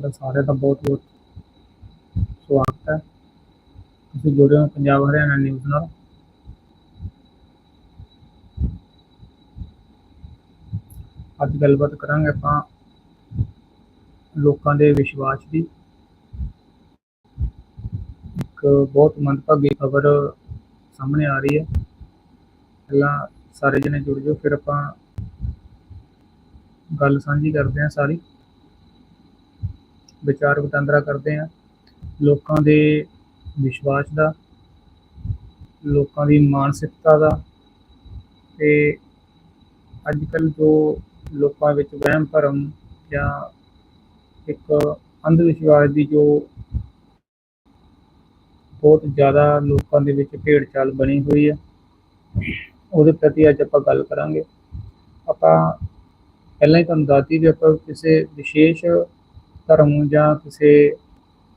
ਤੁਹਾਡਾ ਸਾਰਿਆਂ ਦਾ ਬਹੁਤ ਬਹੁਤ ਸਵਾਗਤ ਹੈ। ਤੁਸੀਂ ਜੁੜੇ ਹੋ ਪੰਜਾਬ ਹਰਿਆਣਾ ਨਿਊਜ਼ ਨਾਲ। ਅੱਜ ਗੱਲਬਾਤ ਕਰਾਂਗੇ ਆਪਾਂ ਲੋਕਾਂ ਦੇ ਵਿਸ਼ਵਾਸ ਦੀ। ਇੱਕ ਬਹੁਤ ਮੰਦਭਾਗੀ ਖਬਰ ਸਾਹਮਣੇ ਆ ਰਹੀ ਹੈ। ਪਹਿਲਾਂ ਸਾਰੇ ਜਣੇ ਜੁੜ ਜਾਓ, ਫਿਰ ਆਪਾਂ ਗੱਲ ਸਾਂਝੀ ਕਰਦੇ ਹਾਂ ਸਾਰੀ। ਵਿਚਾਰ ਵਟਾਂਦਰਾ ਕਰਦੇ ਹਾਂ। ਲੋਕਾਂ ਦੇ ਵਿਸ਼ਵਾਸ ਦਾ, ਲੋਕਾਂ ਦੀ ਮਾਨਸਿਕਤਾ ਦਾ ਤੇ ਅੱਜ ਕੱਲ ਜੋ ਲੋਕਾਂ ਵਿੱਚ ਵਹਿਮ, ਭਰਮ ਜਾਂ ਇੱਕ ਅੰਧ ਵਿਸ਼ਵਾਸ ਦੀ ਜੋ ਬਹੁਤ ਜ਼ਿਆਦਾ ਲੋਕਾਂ ਦੇ ਵਿੱਚ ਭੇੜ ਚਾਲ ਬਣੀ ਹੋਈ ਹੈ, ਉਹਦੇ ਪ੍ਰਤੀ ਅੱਜ ਆਪਾਂ ਗੱਲ ਕਰਾਂਗੇ। ਆਪਾਂ ਪਹਿਲਾਂ ਹੀ ਤੁਹਾਨੂੰ ਦੱਸਦੀ ਵੀ ਆਪਾਂ ਕਿਸੇ ਵਿਸ਼ੇਸ਼ ਧਰਮ ਜਾਂ ਕਿਸੇ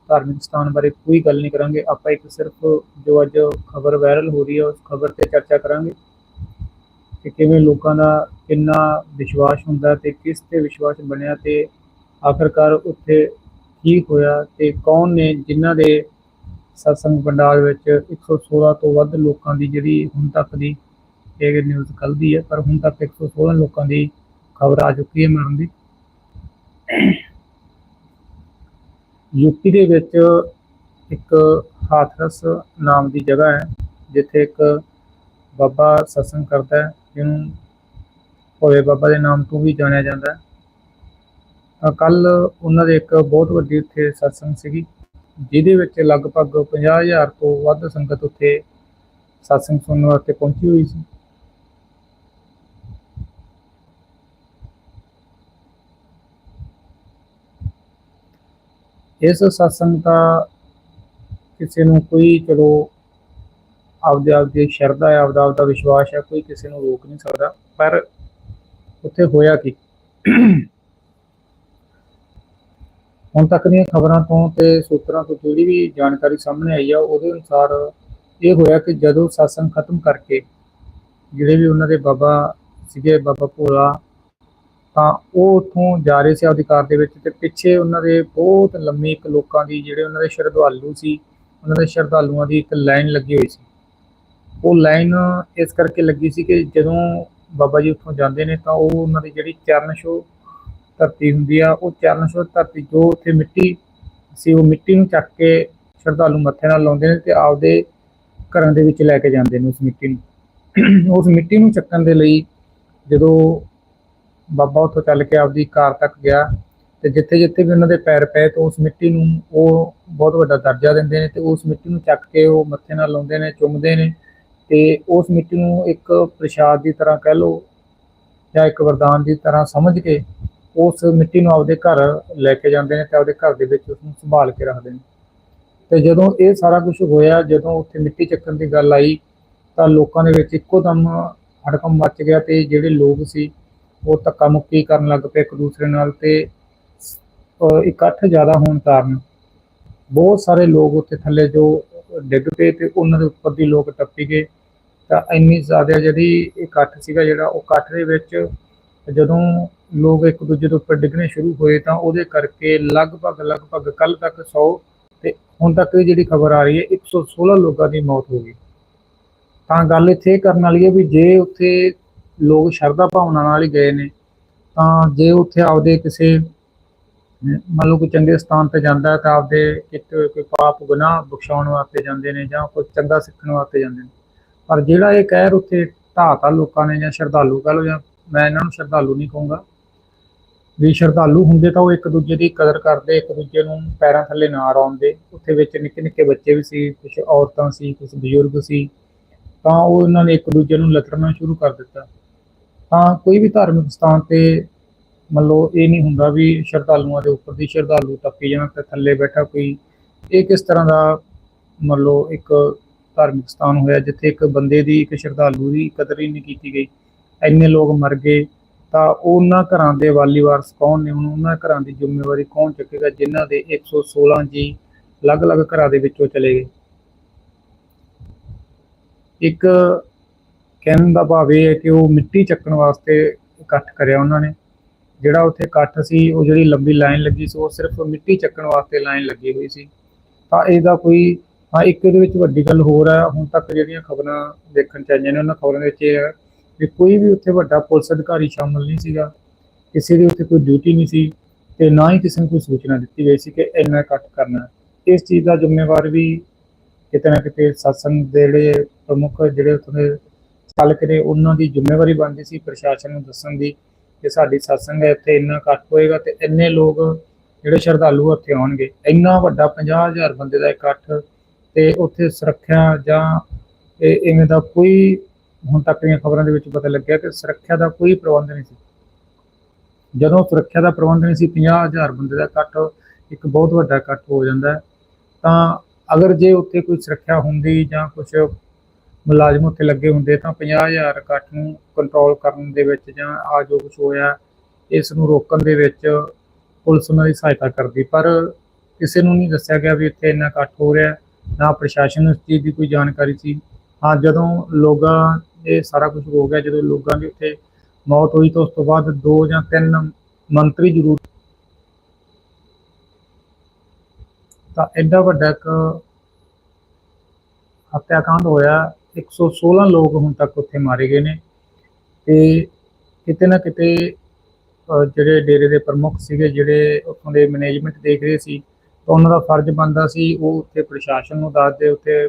ਧਾਰਮਿਕ ਸਥਾਨ ਬਾਰੇ ਕੋਈ ਗੱਲ ਨਹੀਂ ਕਰਾਂਗੇ। ਆਪਾਂ ਇੱਕ ਸਿਰਫ ਜੋ ਅੱਜ ਖਬਰ ਵਾਇਰਲ ਹੋ ਰਹੀ ਹੈ, ਉਸ ਖਬਰ ਤੇ ਚਰਚਾ ਕਰਾਂਗੇ ਕਿ ਕਿਵੇਂ ਲੋਕਾਂ ਦਾ ਕਿੰਨਾ ਵਿਸ਼ਵਾਸ ਹੁੰਦਾ ਤੇ ਕਿਸ ਤੇ ਵਿਸ਼ਵਾਸ ਬਣਿਆ ਤੇ ਆਖਰਕਾਰ ਉੱਥੇ ਕੀ ਹੋਇਆ ਤੇ ਕੌਣ ਨੇ ਜਿਨ੍ਹਾਂ ਦੇ ਸਤਸੰਗ ਪੰਡਾਲ ਵਿੱਚ 116 ਤੋਂ ਵੱਧ ਲੋਕਾਂ ਦੀ ਜਿਹੜੀ ਹੁਣ ਤੱਕ ਦੀ ਇਹ ਨਿਊਜ਼ ਕੱਲ੍ਹ ਦੀ ਹੈ, ਪਰ ਹੁਣ ਤੱਕ 116 ਲੋਕਾਂ ਦੀ ਖਬਰ ਆ ਚੁੱਕੀ ਹੈ ਮਰਨ ਦੀ। ਯੂਪੀ ਦੇ ਵਿੱਚ ਇੱਕ ਹਾਥਰਸ ਨਾਮ ਦੀ ਜਗ੍ਹਾ ਹੈ, ਜਿੱਥੇ ਇੱਕ ਬਾਬਾ ਸਤਸੰਗ ਕਰਦਾ ਹੈ, ਜਿਹਨੂੰ ਭੋਲੇ ਬਾਬਾ ਦੇ ਨਾਮ ਤੋਂ ਵੀ ਜਾਣਿਆ ਜਾਂਦਾ ਹੈ। ਕੱਲ ਉਹਨਾਂ ਦੇ ਇੱਕ ਬਹੁਤ ਵੱਡੀ ਉੱਥੇ ਸਤਸੰਗ ਸੀਗੀ, ਜਿਹਦੇ ਵਿੱਚ ਲਗਭਗ 50000 ਤੋਂ ਵੱਧ ਸੰਗਤ ਉੱਥੇ ਸਤਸੰਗ ਸੁਣਨ ਵਾਸਤੇ ਪਹੁੰਚੀ ਹੋਈ ਸੀ। ਇਸ ਸਤਸੰਗ ਦਾ ਕਿਸੇ ਨੂੰ ਕੋਈ ਚਲੋ ਆਪਦੇ ਆਪਦੀ ਸ਼ਰਧਾ ਹੈ, ਆਪਦਾ ਆਪਦਾ ਵਿਸ਼ਵਾਸ ਹੈ, ਕੋਈ ਕਿਸੇ ਨੂੰ ਰੋਕ ਨਹੀਂ ਸਕਦਾ। ਪਰ ਉੱਥੇ ਹੋਇਆ ਕੀ? ਹੁਣ ਤੱਕ ਦੀਆਂ ਖਬਰਾਂ ਤੋਂ ਤੇ ਸੂਤਰਾਂ ਤੋਂ ਜਿਹੜੀ ਵੀ ਜਾਣਕਾਰੀ ਸਾਹਮਣੇ ਆਈ ਆ, ਉਹਦੇ ਅਨੁਸਾਰ ਇਹ ਹੋਇਆ ਕਿ ਜਦੋਂ ਸਤਸੰਗ ਖਤਮ ਕਰਕੇ ਜਿਹੜੇ ਵੀ ਉਹਨਾਂ ਦੇ ਬਾਬਾ ਸੀਗੇ, ਬਾਬਾ ਭੋਲਾ ਤਾਂ ਉਹ ਉੱਥੋਂ ਜਾ ਰਹੇ ਸੀ ਆਪਦੀ ਕਾਰ ਦੇ ਵਿੱਚ ਤੇ ਪਿੱਛੇ ਉਹਨਾਂ ਦੇ ਬਹੁਤ ਲੰਮੀ ਇੱਕ ਲੋਕਾਂ ਦੀ ਜਿਹੜੇ ਉਹਨਾਂ ਦੇ ਸ਼ਰਧਾਲੂ ਸੀ, ਉਹਨਾਂ ਦੇ ਸ਼ਰਧਾਲੂਆਂ ਦੀ ਇੱਕ ਲਾਈਨ ਲੱਗੀ ਹੋਈ ਸੀ। ਉਹ ਲਾਈਨ ਇਸ ਕਰਕੇ ਲੱਗੀ ਸੀ ਕਿ ਜਦੋਂ ਬਾਬਾ ਜੀ ਉੱਥੋਂ ਜਾਂਦੇ ਨੇ ਤਾਂ ਉਹ ਉਹਨਾਂ ਦੀ ਜਿਹੜੀ ਚਰਨ ਛੋਹ ਧਰਤੀ ਹੁੰਦੀ ਆ, ਉਹ ਚਰਨ ਛੋਹ ਧਰਤੀ ਜੋ ਉੱਥੇ ਮਿੱਟੀ ਸੀ ਉਹ ਮਿੱਟੀ ਨੂੰ ਚੱਕ ਕੇ ਸ਼ਰਧਾਲੂ ਮੱਥੇ ਨਾਲ ਲਾਉਂਦੇ ਨੇ ਤੇ ਆਪਦੇ ਘਰਾਂ ਦੇ ਵਿੱਚ ਲੈ ਕੇ ਜਾਂਦੇ ਨੇ ਉਸ ਮਿੱਟੀ ਨੂੰ। ਉਸ ਮਿੱਟੀ ਨੂੰ ਚੱਕਣ ਦੇ ਲਈ ਜਦੋਂ ਬਾਬਾ ਉੱਥੋਂ ਚੱਲ ਕੇ ਆਪਦੀ ਕਾਰ ਤੱਕ ਗਿਆ ਤੇ ਜਿੱਥੇ ਜਿੱਥੇ ਵੀ ਉਹਨਾਂ ਦੇ ਪੈਰ ਪਏ ਤਾਂ ਉਸ ਮਿੱਟੀ ਨੂੰ ਉਹ ਬਹੁਤ ਵੱਡਾ ਦਰਜਾ ਦਿੰਦੇ ਨੇ ਤੇ ਉਸ ਮਿੱਟੀ ਨੂੰ ਚੱਕ ਕੇ ਉਹ ਮੱਥੇ ਨਾਲ ਲਾਉਂਦੇ ਨੇ, ਚੁੰਮਦੇ ਨੇ ਤੇ ਉਸ ਮਿੱਟੀ ਨੂੰ ਇੱਕ ਪ੍ਰਸ਼ਾਦ ਦੀ ਤਰ੍ਹਾਂ ਕਹਿ ਲਓ ਜਾਂ ਇੱਕ ਵਰਦਾਨ ਦੀ ਤਰ੍ਹਾਂ ਸਮਝ ਕੇ ਉਸ ਮਿੱਟੀ ਨੂੰ ਆਪਦੇ ਘਰ ਲੈ ਕੇ ਜਾਂਦੇ ਨੇ ਤੇ ਆਪਦੇ ਘਰ ਦੇ ਵਿੱਚ ਉਸ ਨੂੰ ਸੰਭਾਲ ਕੇ ਰੱਖਦੇ ਨੇ। ਤੇ ਜਦੋਂ ਇਹ ਸਾਰਾ ਕੁਝ ਹੋਇਆ, ਜਦੋਂ ਉੱਥੇ ਮਿੱਟੀ ਚੱਕਣ ਦੀ ਗੱਲ ਆਈ ਤਾਂ ਲੋਕਾਂ ਦੇ ਵਿੱਚ ਇੱਕੋ ਦਮ ਹੜਕੰਪ ਮੱਚ ਗਿਆ ਤੇ ਜਿਹੜੇ ਲੋਕ ਸੀ ਉਹ ਧੱਕਾ ਮੁੱਕੀ ਕਰਨ ਲੱਗ ਪਏ ਇੱਕ ਦੂਸਰੇ ਨਾਲ ਤੇ ਇਕੱਠ ਜ਼ਿਆਦਾ ਹੋਣ ਕਾਰਨ ਬਹੁਤ ਸਾਰੇ ਲੋਕ ਉੱਥੇ ਥੱਲੇ ਜੋ ਡਿੱਗ ਪਏ ਤੇ ਉਹਨਾਂ ਦੇ ਉੱਪਰ ਦੀ ਲੋਕ ਟੱਪੀ ਗਏ। ਤਾਂ ਇੰਨੀ ਜ਼ਿਆਦਾ ਜਿਹੜੀ ਇਕੱਠ ਸੀਗਾ ਜਿਹੜਾ ਉਹ ਇਕੱਠ ਦੇ ਵਿੱਚ ਜਦੋਂ ਲੋਕ ਇੱਕ ਦੂਜੇ ਦੇ ਉੱਪਰ ਡਿੱਗਣੇ ਸ਼ੁਰੂ ਹੋਏ ਤਾਂ ਉਹਦੇ ਕਰਕੇ ਲਗਭਗ ਲਗਭਗ ਕੱਲ ਤੱਕ 100 ਤੇ ਹੁਣ ਤੱਕ ਦੀ ਜਿਹੜੀ ਖਬਰ ਆ ਰਹੀ ਹੈ 116 ਲੋਕਾਂ ਦੀ ਮੌਤ ਹੋ ਗਈ। ਤਾਂ ਗੱਲ ਇੱਥੇ ਇਹ ਕਰਨ ਵਾਲੀ ਹੈ ਵੀ ਜੇ ਉੱਥੇ ਲੋਕ ਸ਼ਰਧਾ ਭਾਵਨਾ ਨਾਲ ਹੀ ਗਏ ਨੇ, ਤਾਂ ਜੇ ਉੱਥੇ ਆਪਦੇ ਕਿਸੇ, ਮੰਨ ਲਓ ਕੋਈ ਚੰਗੇ ਸਥਾਨ ਤੇ ਜਾਂਦਾ ਤਾਂ ਆਪਦੇ ਕਿਤੇ ਹੋਏ ਕੋਈ ਪਾਪ ਗੁਨਾਹ ਬਖਸ਼ਾਉਣ ਵਾਸਤੇ ਜਾਂਦੇ ਨੇ ਜਾਂ ਕੋਈ ਚੰਗਾ ਸਿੱਖਣ ਵਾਸਤੇ ਜਾਂਦੇ ਨੇ। ਪਰ ਜਿਹੜਾ ਇਹ ਕਹਿਰ ਉੱਥੇ ਢਾਤਾ ਲੋਕਾਂ ਨੇ ਜਾਂ ਸ਼ਰਧਾਲੂ ਕਹ ਲਓ ਜਾਂ ਮੈਂ ਇਹਨਾਂ ਨੂੰ ਸ਼ਰਧਾਲੂ ਨਹੀਂ ਕਹੂੰਗਾ, ਵੀ ਸ਼ਰਧਾਲੂ ਹੁੰਦੇ ਤਾਂ ਉਹ ਇੱਕ ਦੂਜੇ ਦੀ ਕਦਰ ਕਰਦੇ, ਇੱਕ ਦੂਜੇ ਨੂੰ ਪੈਰਾਂ ਥੱਲੇ ਨਾ ਰੋਂਦੇ। ਉੱਥੇ ਵਿੱਚ ਨਿੱਕੇ ਨਿੱਕੇ ਬੱਚੇ ਵੀ ਸੀ ਕੁਝ ਔਰਤਾਂ ਸੀ ਕੁਝ ਬਜ਼ੁਰਗ ਸੀ, ਤਾਂ ਉਹ ਉਹਨਾਂ ਨੇ ਇੱਕ ਦੂਜੇ ਨੂੰ ਲਤੜਨਾ ਸ਼ੁਰੂ ਕਰ ਦਿੱਤਾ। ਤਾਂ ਕੋਈ ਵੀ ਧਾਰਮਿਕ ਸਥਾਨ ਤੇ ਮੰਨ ਲਓ ਇਹ ਨਹੀਂ ਹੁੰਦਾ ਵੀ ਸ਼ਰਧਾਲੂਆਂ ਦੇ ਉੱਪਰ ਦੀ ਸ਼ਰਧਾਲੂ ਟੱਪੀ ਜਾਣ ਤੇ ਥੱਲੇ ਬੈਠਾ ਕੋਈ, ਇਹ ਕਿਸ ਤਰ੍ਹਾਂ ਦਾ ਮੰਨ ਲਓ ਇੱਕ ਧਾਰਮਿਕ ਸਥਾਨ ਹੋਇਆ ਜਿੱਥੇ ਇੱਕ ਬੰਦੇ ਦੀ, ਇੱਕ ਸ਼ਰਧਾਲੂ ਦੀ ਕਦਰ ਹੀ ਨਹੀਂ ਕੀਤੀ ਗਈ? ਇੰਨੇ ਲੋਕ ਮਰ ਗਏ, ਤਾਂ ਉਹਨਾਂ ਘਰਾਂ ਦੇ ਵਾਲੀ ਵਾਰਸ ਕੌਣ ਨੇ? ਹੁਣ ਉਹਨਾਂ ਘਰਾਂ ਦੀ ਜ਼ਿੰਮੇਵਾਰੀ ਕੌਣ ਚੁੱਕੇਗਾ ਜਿਨ੍ਹਾਂ ਦੇ 116 ਜੀ ਅਲੱਗ-ਅਲੱਗ ਘਰਾਂ ਦੇ ਵਿੱਚੋਂ ਚਲੇ ਗਏ? ਇੱਕ ਕਹਿਣ ਦਾ ਭਾਵ ਇਹ ਹੈ ਕਿ ਉਹ ਮਿੱਟੀ ਚੱਕਣ ਵਾਸਤੇ ਇਕੱਠ ਕਰਿਆ ਉਹਨਾਂ ਨੇ। ਜਿਹੜਾ ਉੱਥੇ ਇਕੱਠ ਸੀ, ਉਹ ਜਿਹੜੀ ਲੰਬੀ ਲਾਈਨ ਲੱਗੀ ਸੀ, ਉਹ ਸਿਰਫ ਮਿੱਟੀ ਚੱਕਣ ਵਾਸਤੇ ਲਾਈਨ ਲੱਗੀ ਹੋਈ ਸੀ। ਤਾਂ ਇਹਦਾ ਕੋਈ, ਹਾਂ, ਇੱਕ ਇਹਦੇ ਵਿੱਚ ਵੱਡੀ ਗੱਲ ਹੋਰ ਹੈ ਹੁਣ ਤੱਕ ਜਿਹੜੀਆਂ ਖਬਰਾਂ ਦੇਖਣ ਚ ਆਈਆਂ ਨੇ, ਉਹਨਾਂ ਖਬਰਾਂ ਦੇ ਵਿੱਚ ਇਹ ਹੈ ਕਿ ਕੋਈ ਵੀ ਉੱਥੇ ਵੱਡਾ ਪੁਲਿਸ ਅਧਿਕਾਰੀ ਸ਼ਾਮਲ ਨਹੀਂ ਸੀਗਾ। ਕਿਸੇ ਦੀ ਉੱਥੇ ਕੋਈ ਡਿਊਟੀ ਨਹੀਂ ਸੀ ਤੇ ਨਾ ਹੀ ਕਿਸੇ ਨੂੰ ਕੋਈ ਸੂਚਨਾ ਦਿੱਤੀ ਗਈ ਸੀ ਕਿ ਇੰਨਾ ਇਕੱਠ ਕਰਨਾ ਇਸ ਚੀਜ਼ ਦਾ ਜ਼ਿੰਮੇਵਾਰ ਵੀ ਕਿਤੇ ਨਾ ਕਿਤੇ ਸਤਸੰਗ ਦੇ ਜਿਹੜੇ ਪ੍ਰਮੁੱਖ, ਜਿਹੜੇ ਉੱਥੋਂ ਗੱਲ ਕਰੇ ਉਹਨਾਂ ਦੀ ਜ਼ਿੰਮੇਵਾਰੀ ਬਣਦੀ ਸੀ ਪ੍ਰਸ਼ਾਸਨ ਨੂੰ ਦੱਸਣ ਦੀ ਕਿ ਸਾਡੀ ਸਤਸੰਗ ਹੈ, ਇੱਥੇ ਇੰਨਾ ਇਕੱਠ ਹੋਏਗਾ ਤੇ ਇੰਨੇ ਲੋਕ ਜਿਹੜੇ ਸ਼ਰਧਾਲੂ ਉੱਥੇ ਆਉਣਗੇ। ਇੰਨਾ ਵੱਡਾ 50000 ਬੰਦੇ ਦਾ ਇਕੱਠ ਤੇ ਉੱਥੇ ਸੁਰੱਖਿਆ ਜਾਂ ਇਹ ਇਵੇਂ ਦਾ ਕੋਈ ਹੁਣ ਤੱਕ ਦੀਆਂ ਖਬਰਾਂ ਦੇ ਵਿੱਚ ਪਤਾ ਲੱਗਿਆ ਕਿ ਸੁਰੱਖਿਆ ਦਾ ਕੋਈ ਪ੍ਰਬੰਧ ਨਹੀਂ ਸੀ। ਜਦੋਂ ਸੁਰੱਖਿਆ ਦਾ ਪ੍ਰਬੰਧ ਨਹੀਂ ਸੀ 50000 ਬੰਦੇ ਦਾ ਇਕੱਠ ਇੱਕ ਬਹੁਤ ਵੱਡਾ ਇਕੱਠ ਹੋ ਜਾਂਦਾ ਤਾਂ ਅਗਰ ਜੇ ਉੱਥੇ ਕੋਈ ਸੁਰੱਖਿਆ ਹੁੰਦੀ ਜਾਂ ਕੁਝ ਮੁਲਾਜ਼ਮ ਉੱਥੇ ਲੱਗੇ ਹੁੰਦੇ ਤਾਂ 50000 ਇਕੱਠ ਨੂੰ ਕੰਟਰੋਲ ਕਰਨ ਦੇ ਵਿੱਚ ਜਾਂ ਆ ਜੋ ਕੁਝ ਹੋਇਆ, ਇਸ ਨੂੰ ਰੋਕਣ ਦੇ ਵਿੱਚ ਪੁਲਿਸ ਉਹਨਾਂ ਦੀ ਸਹਾਇਤਾ ਕਰਦੀ। ਪਰ ਕਿਸੇ ਨੂੰ ਨਹੀਂ ਦੱਸਿਆ ਗਿਆ ਵੀ ਇੱਥੇ ਇੰਨਾ ਇਕੱਠ ਹੋ ਰਿਹਾ, ਨਾ ਪ੍ਰਸ਼ਾਸਨ ਨੂੰ ਇਸ ਚੀਜ਼ ਦੀ ਕੋਈ ਜਾਣਕਾਰੀ ਸੀ। ਹਾਂ, ਜਦੋਂ ਲੋਕਾਂ ਇਹ ਸਾਰਾ ਕੁਝ ਹੋ ਗਿਆ, ਜਦੋਂ ਲੋਕਾਂ ਦੀ ਉੱਥੇ ਮੌਤ ਹੋਈ ਤਾਂ ਉਸ ਤੋਂ ਬਾਅਦ ਦੋ ਜਾਂ ਤਿੰਨ ਮੰਤਰੀ ਜ਼ਰੂਰ ਤਾਂ ਐਡਾ ਵੱਡਾ ਇੱਕ ਹੱਤਿਆਕਾਂਡ ਹੋਇਆ। 116 ਲੋਕ ਹੁਣ ਤੱਕ ਉੱਥੇ ਮਾਰੇ ਗਏ ਨੇ ਤੇ ਕਿਤੇ ਨਾ ਕਿਤੇ ਜਿਹੜੇ ਡੇਰੇ ਦੇ ਪ੍ਰਮੁੱਖ ਸੀਗੇ, ਜਿਹੜੇ ਉੱਥੋਂ ਦੇ ਮੈਨੇਜਮੈਂਟ ਦੇਖ ਰਹੇ ਸੀ, ਤਾਂ ਉਹਨਾਂ ਦਾ ਫਰਜ਼ ਬਣਦਾ ਸੀ ਉਹ ਉੱਥੇ ਪ੍ਰਸ਼ਾਸਨ ਨੂੰ ਦੱਸਦੇ ਉੱਥੇ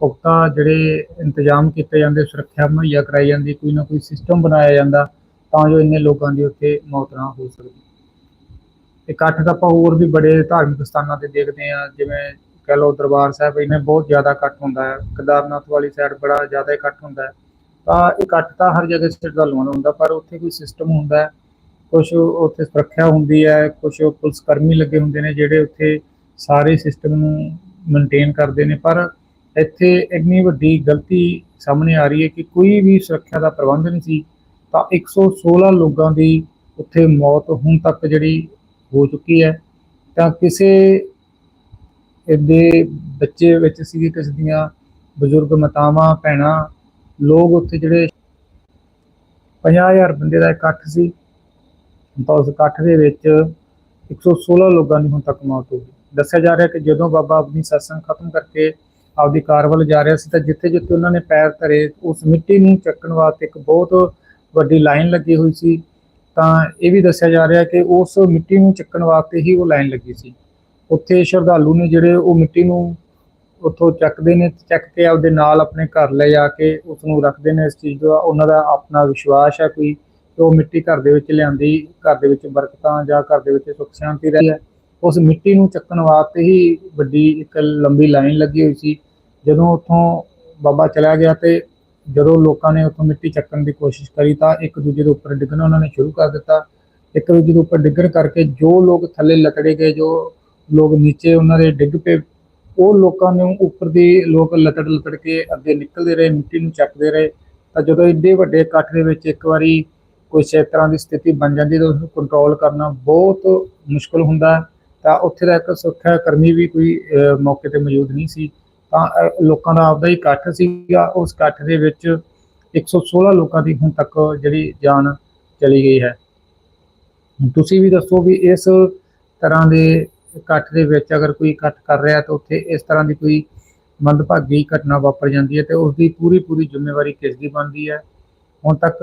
ਪੁਖਤਾ ਜਿਹੜੇ ਇੰਤਜ਼ਾਮ ਕੀਤੇ ਜਾਂਦੇ, ਸੁਰੱਖਿਆ ਮੁਹੱਈਆ ਕਰਾਈ ਜਾਂਦੀ, ਕੋਈ ਨਾ ਕੋਈ ਸਿਸਟਮ ਬਣਾਇਆ ਜਾਂਦਾ, ਤਾਂ ਜੋ ਇੰਨੇ ਲੋਕਾਂ ਦੀ ਉੱਥੇ ਮੌਤ ਨਾ ਹੋ ਸਕੇ ਇਕੱਠ ਤਾਂ ਆਪਾਂ ਹੋਰ ਵੀ ਬੜੇ ਧਾਰਮਿਕ ਸਥਾਨਾਂ ਤੇ ਦੇਖਦੇ ਆ ਜਿਵੇਂ ਕਹਿ ਲਓ ਦਰਬਾਰ ਸਾਹਿਬ ਇਹਨੇ ਬਹੁਤ ਜ਼ਿਆਦਾ ਇਕੱਠ ਹੁੰਦਾ ਹੈ, ਕੇਦਾਰਨਾਥ ਵਾਲੀ ਸਾਈਡ ਬੜਾ ਜ਼ਿਆਦਾ ਇਕੱਠ ਹੁੰਦਾ ਹੈ। ਤਾਂ ਇਕੱਠ ਤਾਂ ਹਰ ਜਗ੍ਹਾ ਸ਼ਰਧਾਲੂਆਂ ਦਾ ਹੁੰਦਾ, ਪਰ ਉੱਥੇ ਕੋਈ ਸਿਸਟਮ ਹੁੰਦਾ ਹੈ ਕੁਝ ਉੱਥੇ ਸੁਰੱਖਿਆ ਹੁੰਦੀ ਹੈ ਕੁਝ ਪੁਲਿਸ ਕਰਮੀ ਲੱਗੇ ਹੁੰਦੇ ਨੇ ਜਿਹੜੇ ਉੱਥੇ ਸਾਰੇ ਸਿਸਟਮ ਨੂੰ ਮੇਨਟੇਨ ਕਰਦੇ ਨੇ। ਪਰ ਇੱਥੇ ਇੰਨੀ ਵੱਡੀ ਗਲਤੀ ਸਾਹਮਣੇ ਆ ਰਹੀ ਹੈ ਕਿ ਕੋਈ ਵੀ ਸੁਰੱਖਿਆ ਦਾ ਪ੍ਰਬੰਧ ਨਹੀਂ ਸੀ, ਤਾਂ 116 ਲੋਕਾਂ ਦੀ ਉੱਥੇ ਮੌਤ ਹੁਣ ਤੱਕ ਜਿਹੜੀ ਹੋ ਚੁੱਕੀ ਹੈ। ਤਾਂ ਕਿਸੇ ਇਹਦੇ ਬੱਚੇ ਵਿੱਚ ਸੀਗੇ ਕਿਸੇ ਦੀਆਂ ਬਜ਼ੁਰਗ ਮਾਤਾਵਾਂ, ਭੈਣਾਂ, ਲੋਕ ਉੱਥੇ ਜਿਹੜੇ 50000 ਬੰਦੇ ਦਾ ਇਕੱਠ ਸੀ। ਤਾਂ ਉਸ ਇਕੱਠ ਦੇ ਵਿੱਚ 116 ਲੋਕਾਂ ਦੀ ਹੁਣ ਤੱਕ ਮੌਤ ਹੋ ਗਈ। ਦੱਸਿਆ ਜਾ ਰਿਹਾ ਕਿ ਜਦੋਂ ਬਾਬਾ ਆਪਣੀ ਸਤਸੰਗ ਖਤਮ ਕਰਕੇ ਆਪਦੀ ਕਾਰ ਵੱਲ ਜਾ ਰਿਹਾ ਸੀ, ਤਾਂ ਜਿੱਥੇ ਜਿੱਥੇ ਉਹਨਾਂ ਨੇ ਪੈਰ ਧਰੇ, ਉਸ ਮਿੱਟੀ ਨੂੰ ਚੱਕਣ ਵਾਸਤੇ ਇੱਕ ਬਹੁਤ ਵੱਡੀ ਲਾਈਨ ਲੱਗੀ ਹੋਈ ਸੀ। ਤਾਂ ਇਹ ਵੀ ਦੱਸਿਆ ਜਾ ਰਿਹਾ ਕਿ ਉਸ ਮਿੱਟੀ ਨੂੰ ਚੱਕਣ ਵਾਸਤੇ ਹੀ ਉਹ ਲਾਈਨ ਲੱਗੀ ਸੀ। ਉੱਥੇ ਸ਼ਰਧਾਲੂ ਨੇ ਜਿਹੜੇ ਉਹ ਮਿੱਟੀ ਨੂੰ ਉੱਥੋਂ ਚੱਕਦੇ ਨੇ, ਚੱਕ ਕੇ ਆਪਦੇ ਨਾਲ ਆਪਣੇ ਘਰ ਲੈ ਜਾ ਕੇ ਉਸ ਨੂੰ ਰੱਖਦੇ ਨੇ ਇਸ ਚੀਜ਼ ਦਾ। ਉਹਨਾਂ ਦਾ ਆਪਣਾ ਵਿਸ਼ਵਾਸ ਹੈ ਕੋਈ ਉਹ ਮਿੱਟੀ ਘਰ ਦੇ ਵਿੱਚ ਲਿਆਂਦੀ, ਘਰ ਦੇ ਵਿੱਚ ਬਰਕਤਾਂ ਜਾਂ ਘਰ ਦੇ ਵਿੱਚ ਸੁੱਖ ਸ਼ਾਂਤੀ ਰਹੀ ਹੈ। ਉਸ ਮਿੱਟੀ ਨੂੰ ਚੱਕਣ ਵਾਸਤੇ ਹੀ ਵੱਡੀ ਇੱਕ ਲੰਬੀ ਲਾਈਨ ਲੱਗੀ ਹੋਈ ਸੀ। ਜਦੋਂ ਉੱਥੋਂ ਬਾਬਾ ਚਲਾ ਗਿਆ ਤੇ ਜਦੋਂ ਲੋਕਾਂ ਨੇ ਉੱਥੋਂ ਮਿੱਟੀ ਚੱਕਣ ਦੀ ਕੋਸ਼ਿਸ਼ ਕਰੀ ਤਾਂ ਇੱਕ ਦੂਜੇ ਦੇ ਉੱਪਰ ਡਿੱਗਣਾ ਉਹਨਾਂ ਨੇ ਸ਼ੁਰੂ ਕਰ ਦਿੱਤਾ। ਇੱਕ ਦੂਜੇ ਦੇ ਉੱਪਰ ਡਿੱਗਣ ਕਰਕੇ ਜੋ ਲੋਕ ਥੱਲੇ ਲਤੜੇ ਗਏ, ਜੋ ਲੋਕ ਨੀਚੇ ਉਹਨਾਂ ਦੇ ਡਿੱਗ ਪਏ। ਉਹ ਲੋਕਾਂ ਨੂੰ ਉੱਪਰ ਦੀ ਲੋਕ ਲਤੜ ਲਤੜ ਕੇ ਅੱਗੇ ਨਿਕਲਦੇ ਰਹੇ ਮਿੱਟੀ ਨੂੰ ਚੱਕਦੇ ਰਹੇ। ਤਾਂ ਜਦੋਂ ਇੱਡੇ ਵੱਡੇ ਇਕੱਠ ਦੇ ਵਿੱਚ ਇੱਕ ਵਾਰੀ ਕੋਈ ਇਸ ਤਰ੍ਹਾਂ ਦੀ ਸਥਿਤੀ ਬਣ ਜਾਂਦੀ ਤਾਂ ਉਸ ਨੂੰ ਕੰਟਰੋਲ ਕਰਨਾ ਬਹੁਤ ਮੁਸ਼ਕਲ ਹੁੰਦਾ। ਹੈ ਤਾਂ ਉੱਥੇ ਦਾ ਇੱਕ ਸੁਰੱਖਿਆ ਕਰਮੀ ਵੀ ਕੋਈ ਅਹ, ਮੌਕੇ ਤੇ ਮੌਜੂਦ ਨਹੀਂ ਸੀ। ਤਾਂ ਲੋਕਾਂ ਦਾ ਆਪਦਾ ਹੀ ਇਕੱਠ ਸੀਗਾ। ਉਸ ਇਕੱਠ ਦੇ ਵਿੱਚ 116 ਲੋਕਾਂ ਦੀ ਹੁਣ ਤੱਕ ਜਿਹੜੀ ਜਾਨ ਚਲੀ ਗਈ ਹੈ। ਤੁਸੀਂ ਵੀ ਦੱਸੋ ਵੀ ਇਸ ਤਰ੍ਹਾਂ ਦੇ ਇਕੱਠ ਦੇ ਵਿੱਚ ਅਗਰ ਕੋਈ ਇਕੱਠ ਕਰ ਰਿਹਾ ਤਾਂ ਉੱਥੇ ਇਸ ਤਰ੍ਹਾਂ ਦੀ ਕੋਈ ਮੰਦਭਾਗੀ ਘਟਨਾ ਵਾਪਰ ਜਾਂਦੀ ਹੈ ਤੇ ਉਸ ਦੀ ਪੂਰੀ ਪੂਰੀ ਜ਼ਿੰਮੇਵਾਰੀ ਕਿਸ ਦੀ ਬਣਦੀ ਹੈ ਹੁਣ ਤੱਕ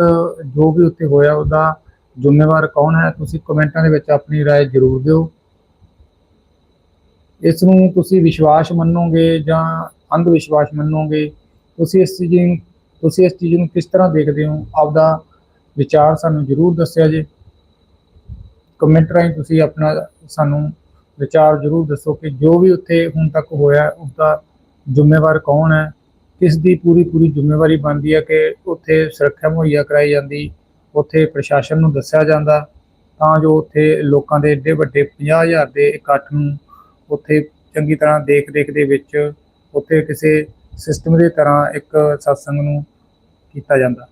ਜੋ ਵੀ ਉੱਥੇ ਹੋਇਆ ਉਹਦਾ ਜ਼ਿੰਮੇਵਾਰ ਕੌਣ ਹੈ ਤੁਸੀਂ ਕਮੈਂਟਾਂ ਦੇ ਵਿੱਚ ਆਪਣੀ رائے ਜ਼ਰੂਰ ਦਿਓ ਇਸ ਨੂੰ ਤੁਸੀਂ ਵਿਸ਼ਵਾਸ ਮੰਨੋਗੇ ਜਾਂ ਅੰਧ ਵਿਸ਼ਵਾਸ ਮੰਨੋਗੇ ਤੁਸੀਂ ਇਸ ਚੀਜ਼ ਨੂੰ ਤੁਸੀਂ ਇਸ ਚੀਜ਼ ਨੂੰ ਕਿਸ ਤਰ੍ਹਾਂ ਦੇਖਦੇ ਹੋ ਆਪਦਾ ਵਿਚਾਰ ਸਾਨੂੰ ਜ਼ਰੂਰ ਦੱਸਿਆ ਜੇ ਕਮੈਂਟ ਰਾਹੀਂ ਤੁਸੀਂ ਆਪਣਾ ਸਾਨੂੰ ਵਿਚਾਰ ਜ਼ਰੂਰ ਦੱਸੋ ਕਿ ਜੋ ਵੀ ਉੱਥੇ ਹੁਣ ਤੱਕ ਹੋਇਆ ਉਸ ਦਾ ਜ਼ਿੰਮੇਵਾਰ ਕੌਣ ਹੈ? ਕਿਸ ਦੀ ਪੂਰੀ ਪੂਰੀ ਜ਼ਿੰਮੇਵਾਰੀ ਬਣਦੀ ਹੈ ਕਿ ਉੱਥੇ ਸੁਰੱਖਿਆ ਮੁਹੱਈਆ ਕਰਾਈ ਜਾਂਦੀ, ਉੱਥੇ ਪ੍ਰਸ਼ਾਸਨ ਨੂੰ ਦੱਸਿਆ ਜਾਂਦਾ? ਤਾਂ ਜੋ ਉੱਥੇ ਲੋਕਾਂ ਦੇ ਏਡੇ ਵੱਡੇ 50000 ਦੇ ਇਕੱਠ ਨੂੰ ਉੱਥੇ ਚੰਗੀ ਤਰ੍ਹਾਂ ਦੇਖ ਦੇਖ ਦੇ ਵਿੱਚ ਉੱਥੇ ਕਿਸੇ ਸਿਸਟਮ ਦੀ ਤਰ੍ਹਾਂ ਇੱਕ ਸਤਸੰਗ ਨੂੰ ਕੀਤਾ ਜਾਂਦਾ।